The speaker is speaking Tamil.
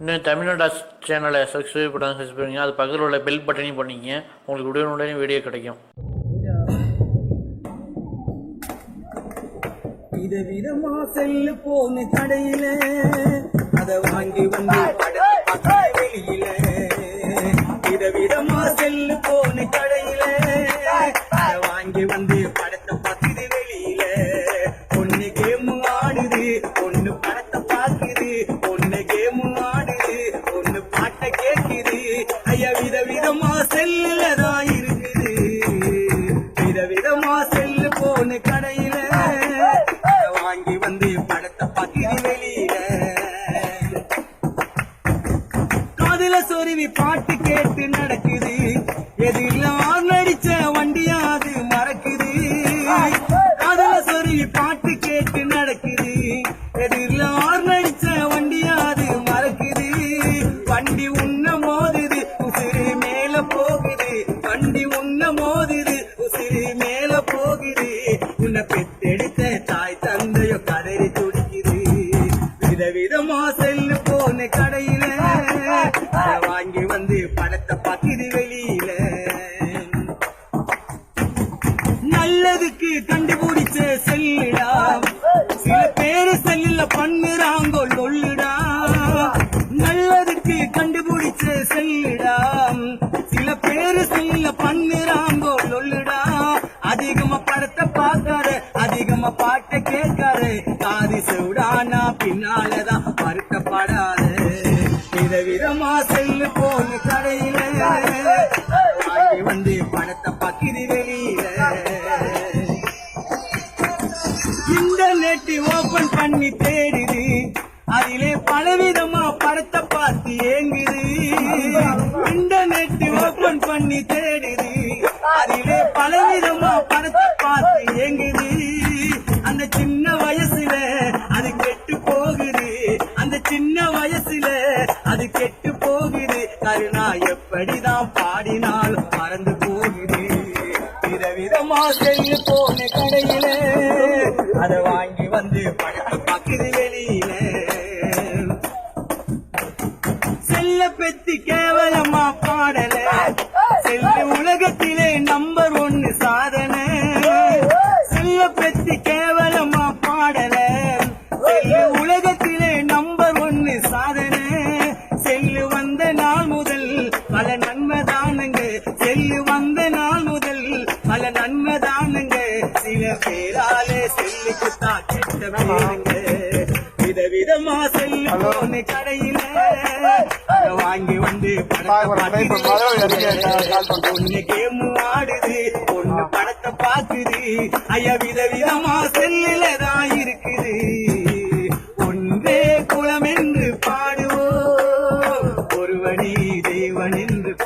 இன்னும் தமிழ்நாடு சேனலை சப்ஸ்கிரைப் பண்ணால் சப்ஸ்கிரைப் பண்ணுங்க அது பக்கத்தில் உள்ள பெல் பட்டனையும் பண்ணிங்க உங்களுக்கு உடனே உடனே வீடியோ கிடைக்கும். விதவிதமா செல்லு போன கடையில அத வாங்கி வந்து வெளியில. விதவிதமா செல்லு போன கடையில அத வாங்கி வந்து நடக்குது எதிரில் நடிச்ச வண்டியாது மறக்குது. அதுல சரி பாட்டு கேட்டு நடக்குது. எதிரில் நடிச்ச வண்டியாது மறக்குது. வண்டி உண்ண மோதுது உசிறு மேல போகுது. வண்டி உண்ண மோதுது உசிறு மேல போகுது. நல்லதுக்கு கண்டுபிடிச்ச செல்லுடா. சில பேரு செல்லுல பண்ணுறாங்கோ சொல்லுடா. நல்லதுக்கு கண்டுபிடிச்ச செல்லுடா. சில பேரு செல்லுல பண்ணுறாங்கோ சொல்லுடா. அதிகமா படத்தை பார்க்காரு அதிகமா பாட்டை கேட்காரு இன்டர்நெட் ஓபன் பண்ணி தேடுது. அதிலே பலவிதமா படத்தை பார்த்து ஏங்குது. இன்டர்நெட் ஓபன் பண்ணி தேடுது. அதிலே பலவிதமா படத்தை பார்த்து ஏங்குது. அந்த சின்ன வயசுல அது கெட்டு போகுது. அந்த சின்ன வயசுல அது கெட்டு போகுது. கருணா எப்படிதான் பாடினாலும் மறந்து போகுது. விதவிதமா செல்லு போன கடையிலே அதை வந்து படத்தை வெளியில. செல்ல பெத்தி கேவலமா பாடல. செல்ல உலகத்திலே நம்பர் ஒன்னு சாதனை. செல்ல பெத்தி கேவலமா பாடல. செல்ல உலகத்திலே நம்பர் ஒன்னு சாதனை. செல்லு வந்த நாள் முதல் பல நன்மை தானுங்க. செல்லு வந்த நாள் முதல் பல நன்மை தானுங்க. சில பேராலே விதவிதமா செல்லு போன கடையில வாங்கி வந்து ஒண்ணு கேம் ஆடுது ஒண்ணு படத்தை பாக்குது. ஐயா விதவிதமா செல்லுல.